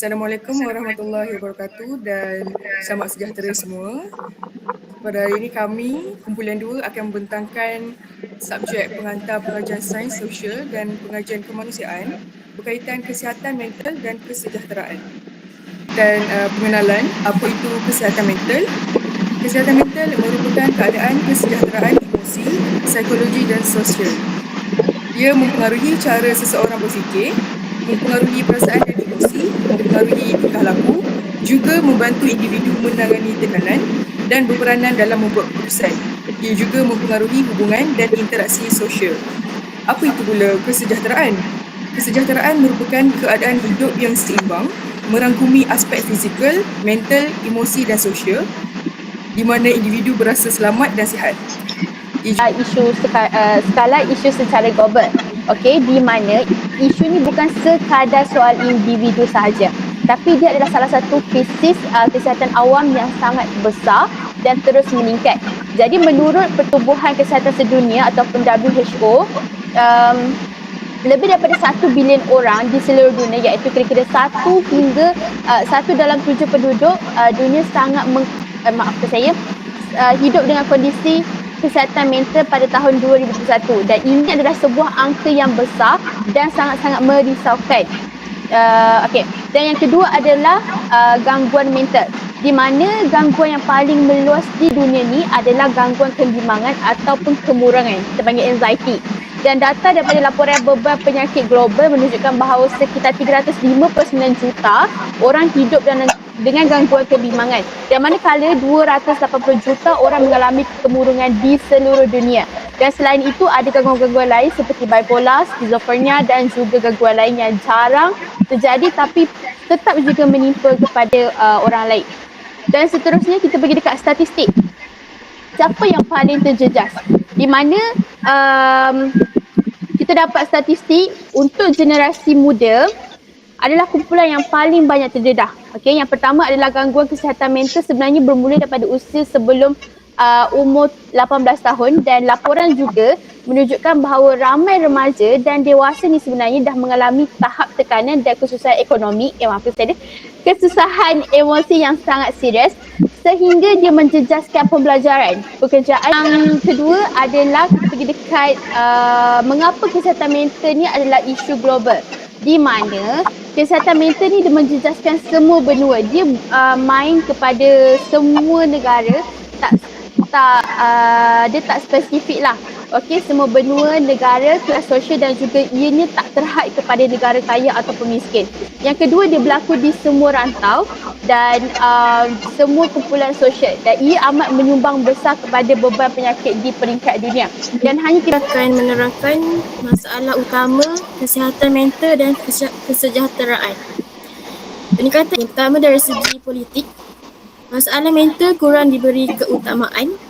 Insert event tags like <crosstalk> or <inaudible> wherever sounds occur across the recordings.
Assalamualaikum warahmatullahi wabarakatuh dan selamat sejahtera semua. Pada hari ini kami, kumpulan dua akan membentangkan subjek pengantar pengajian sains sosial dan pengajian kemanusiaan berkaitan kesihatan mental dan kesejahteraan. Dan uh, pengenalan apa itu kesihatan mental. Kesihatan mental merupakan keadaan kesejahteraan emosi, psikologi dan sosial. Ia mempengaruhi cara seseorang berfikir, mempengaruhi perasaan dan mempengaruhi tingkah laku, juga membantu individu menangani tekanan dan berperanan dalam membuat keputusan. Ia juga mempengaruhi hubungan dan interaksi sosial. Apa itu pula kesejahteraan? Kesejahteraan merupakan keadaan hidup yang seimbang, merangkumi aspek fizikal, mental, emosi dan sosial di mana individu berasa selamat dan sihat. uh, isu seka, uh, skala isu secara global. Okey, di mana isu ni bukan sekadar soal individu sahaja, tapi dia adalah salah satu krisis uh, kesihatan awam yang sangat besar dan terus meningkat. Jadi menurut Pertubuhan Kesihatan Sedunia ataupun WHO, um, lebih daripada satu bilion orang di seluruh dunia iaitu kira-kira satu hingga uh, satu dalam tujuh penduduk uh, dunia sangat meng, uh, maafkan saya uh, hidup dengan kondisi kesihatan mental pada tahun 2021 dan ini adalah sebuah angka yang besar dan sangat-sangat merisaukan. Uh, okay. Dan yang kedua adalah uh, gangguan mental. Di mana gangguan yang paling meluas di dunia ni adalah gangguan kelimbangan ataupun kemurangan. Kita panggil anxiety. Dan data daripada laporan beban penyakit global menunjukkan bahawa sekitar 359 juta orang hidup dalam dengan gangguan kebimbangan dan manakala 280 juta orang mengalami kemurungan di seluruh dunia. Dan selain itu ada gangguan-gangguan lain seperti bipolar, skizofrenia dan juga gangguan lain yang jarang terjadi tapi tetap juga menimpa kepada uh, orang lain. Dan seterusnya kita pergi dekat statistik. Siapa yang paling terjejas? Di mana um, kita dapat statistik untuk generasi muda adalah kumpulan yang paling banyak terdedah. Okey, yang pertama adalah gangguan kesihatan mental sebenarnya bermula daripada usia sebelum uh, umur 18 tahun dan laporan juga menunjukkan bahawa ramai remaja dan dewasa ni sebenarnya dah mengalami tahap tekanan dan kesusahan ekonomi, eh maaf saya kesusahan emosi yang sangat serius sehingga dia menjejaskan pembelajaran. Pekerjaan yang kedua adalah pergi dekat uh, mengapa kesihatan mental ni adalah isu global di mana kesihatan mental ni dia menjejaskan semua benua. Dia uh, main kepada semua negara tak tak uh, dia tak spesifik lah. Okey, semua benua, negara, kelas sosial dan juga ianya tak terhad kepada negara kaya ataupun miskin. Yang kedua, dia berlaku di semua rantau dan uh, semua kumpulan sosial dan ia amat menyumbang besar kepada beban penyakit di peringkat dunia. Dan hanya kita akan menerangkan masalah utama kesihatan mental dan kesejahteraan. Peningkatan yang pertama dari segi politik, masalah mental kurang diberi keutamaan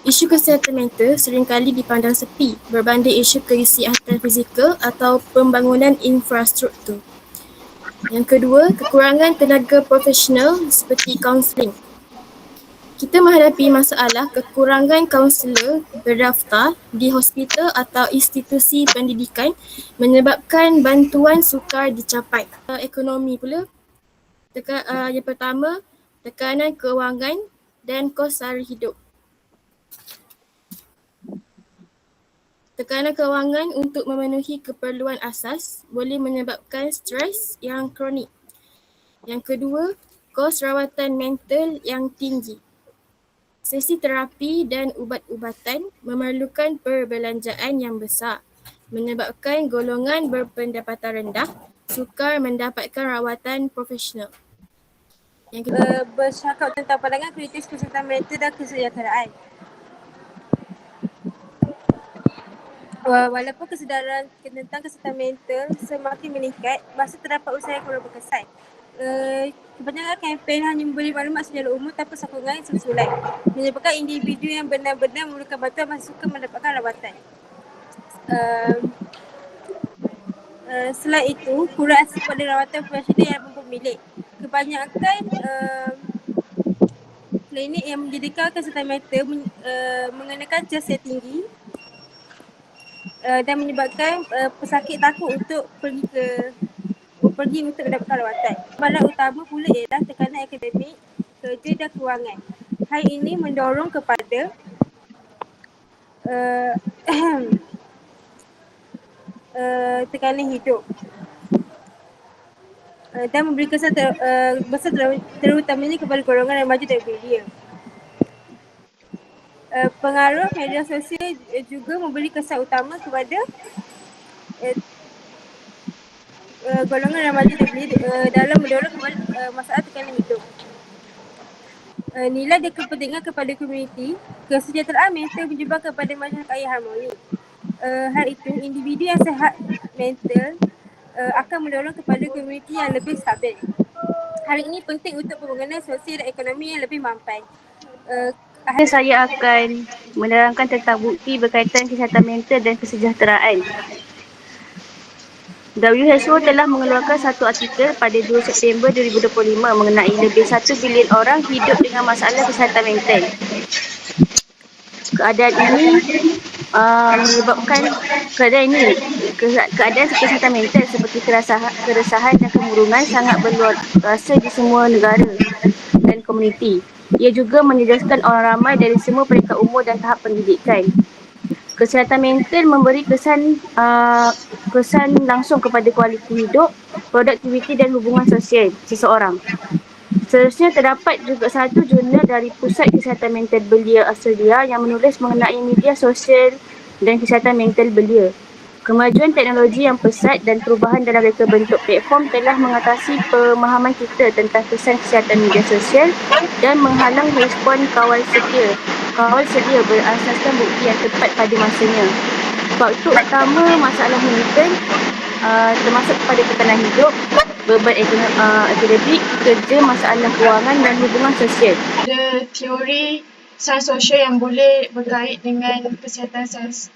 Isu kesihatan mental seringkali dipandang sepi berbanding isu kesihatan fizikal atau pembangunan infrastruktur. Yang kedua, kekurangan tenaga profesional seperti kaunseling. Kita menghadapi masalah kekurangan kaunselor berdaftar di hospital atau institusi pendidikan menyebabkan bantuan sukar dicapai. Ekonomi pula, teka, uh, yang pertama, tekanan kewangan dan kos sara hidup. Tekanan kewangan untuk memenuhi keperluan asas boleh menyebabkan stres yang kronik. Yang kedua, kos rawatan mental yang tinggi. Sesi terapi dan ubat-ubatan memerlukan perbelanjaan yang besar menyebabkan golongan berpendapatan rendah sukar mendapatkan rawatan profesional. Yang kedua, uh, bercakap tentang pandangan kritis kesihatan mental dan kesejahteraan. Walaupun kesedaran tentang kesihatan mental semakin meningkat, masih terdapat usaha yang kurang berkesan. Uh, kebanyakan kempen hanya memberi maklumat secara umum tanpa sokongan susulan menyebabkan individu yang benar-benar memerlukan bantuan masih suka mendapatkan rawatan. Uh, uh, selain itu, kurang akses pada rawatan profesional yang mampu milik. Kebanyakan uh, klinik yang menjadikan kesihatan mental men, uh, mengenakan jas yang tinggi uh, dan menyebabkan uh, pesakit takut untuk pergi ke pergi untuk mendapatkan lawatan. Masalah utama pula ialah tekanan akademik, kerja dan kewangan. Hal ini mendorong kepada uh, uh, <clears throat> tekanan hidup uh, dan memberi kesan ter, uh, besar ter, terutamanya kepada golongan maju dan belia. Uh, pengaruh media sosial juga memberi kesan utama kepada uh, uh, golongan remaja dan uh, dalam mendorong kepada uh, masalah tekanan hidup. Uh, nilai dan kepentingan kepada komuniti, kesejahteraan mental menyebabkan kepada masyarakat yang harmoni. Uh, hal itu, individu yang sehat mental uh, akan mendorong kepada komuniti yang lebih stabil. Hal ini penting untuk pembangunan sosial dan ekonomi yang lebih mampan. Uh, saya akan menerangkan tentang bukti berkaitan kesihatan mental dan kesejahteraan. WHO telah mengeluarkan satu artikel pada 2 September 2025 mengenai lebih 1 bilion orang hidup dengan masalah kesihatan mental. Keadaan ini uh, menyebabkan keadaan ini keadaan kesihatan mental seperti keresahan, keresahan dan kemurungan sangat berluar rasa di semua negara dan komuniti. Ia juga menjejaskan orang ramai dari semua peringkat umur dan tahap pendidikan. Kesihatan mental memberi kesan uh, kesan langsung kepada kualiti hidup, produktiviti dan hubungan sosial seseorang. Seterusnya terdapat juga satu jurnal dari Pusat Kesihatan Mental Belia Australia yang menulis mengenai media sosial dan kesihatan mental belia. Kemajuan teknologi yang pesat dan perubahan dalam reka bentuk platform telah mengatasi pemahaman kita tentang kesan kesihatan media sosial dan menghalang respon kawal sedia. Kawal sedia berasaskan bukti yang tepat pada masanya. Faktor utama masalah mental uh, termasuk pada tekanan hidup, beban uh, akademik, kerja, masalah kewangan dan hubungan sosial. Ada teori sains sosial yang boleh berkait dengan kesihatan sains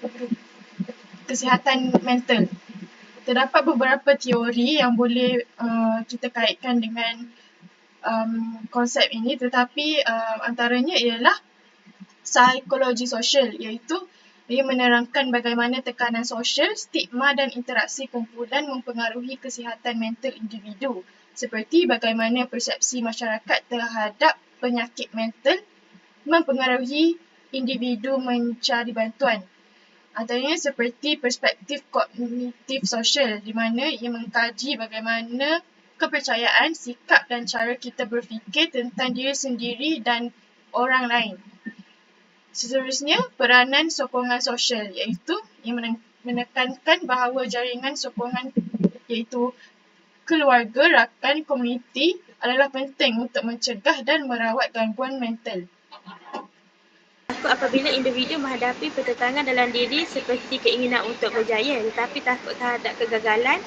kesihatan mental. Terdapat beberapa teori yang boleh uh, kita kaitkan dengan um, konsep ini tetapi uh, antaranya ialah psikologi sosial iaitu ia menerangkan bagaimana tekanan sosial, stigma dan interaksi kumpulan mempengaruhi kesihatan mental individu seperti bagaimana persepsi masyarakat terhadap penyakit mental mempengaruhi individu mencari bantuan Antaranya seperti perspektif kognitif sosial di mana ia mengkaji bagaimana kepercayaan, sikap dan cara kita berfikir tentang diri sendiri dan orang lain. Seterusnya, peranan sokongan sosial iaitu ia menekankan bahawa jaringan sokongan iaitu keluarga, rakan, komuniti adalah penting untuk mencegah dan merawat gangguan mental takut apabila individu menghadapi pertentangan dalam diri seperti keinginan untuk berjaya tetapi takut terhadap kegagalan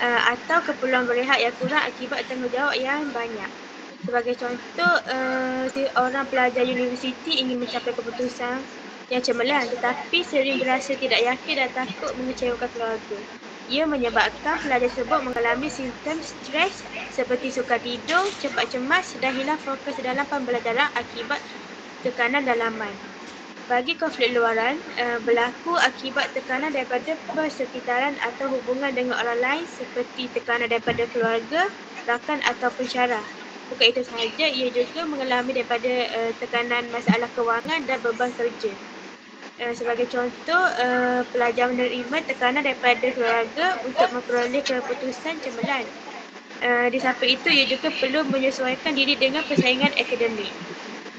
uh, atau keperluan berehat yang kurang akibat tanggungjawab yang banyak. Sebagai contoh, uh, orang pelajar universiti ingin mencapai keputusan yang cemerlang tetapi sering berasa tidak yakin dan takut mengecewakan keluarga. Ia menyebabkan pelajar tersebut mengalami simptom stres seperti sukar tidur, cepat cemas dan hilang fokus dalam pembelajaran akibat tekanan dalaman. Bagi konflik luaran, uh, berlaku akibat tekanan daripada persekitaran atau hubungan dengan orang lain seperti tekanan daripada keluarga, rakan atau pensyarah. Bukan itu sahaja, ia juga mengalami daripada uh, tekanan masalah kewangan dan beban kerja. Uh, sebagai contoh, pelajar menerima tekanan daripada keluarga untuk memperoleh keputusan cemerlang. Di samping itu, ia juga perlu menyesuaikan diri dengan persaingan akademik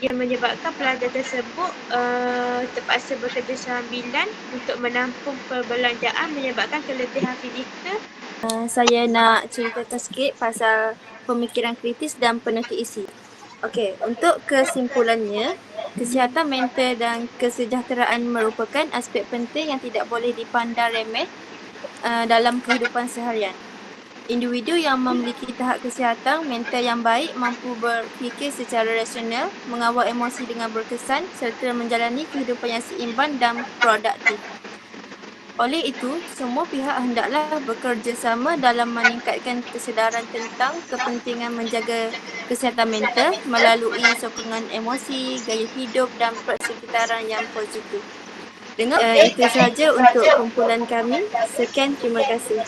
yang menyebabkan pelajar tersebut uh, terpaksa bekerja sambilan untuk menampung perbelanjaan menyebabkan keletihan fizikal. Uh, saya nak ceritakan sikit pasal pemikiran kritis dan penekuk isi. Okey, untuk kesimpulannya, kesihatan mental dan kesejahteraan merupakan aspek penting yang tidak boleh dipandang remeh uh, dalam kehidupan seharian. Individu yang memiliki tahap kesihatan mental yang baik mampu berfikir secara rasional, mengawal emosi dengan berkesan serta menjalani kehidupan yang seimbang dan produktif. Oleh itu, semua pihak hendaklah bekerjasama dalam meningkatkan kesedaran tentang kepentingan menjaga kesihatan mental melalui sokongan emosi, gaya hidup dan persekitaran yang positif. Dengan uh, itu sahaja untuk kumpulan kami. Sekian, terima kasih.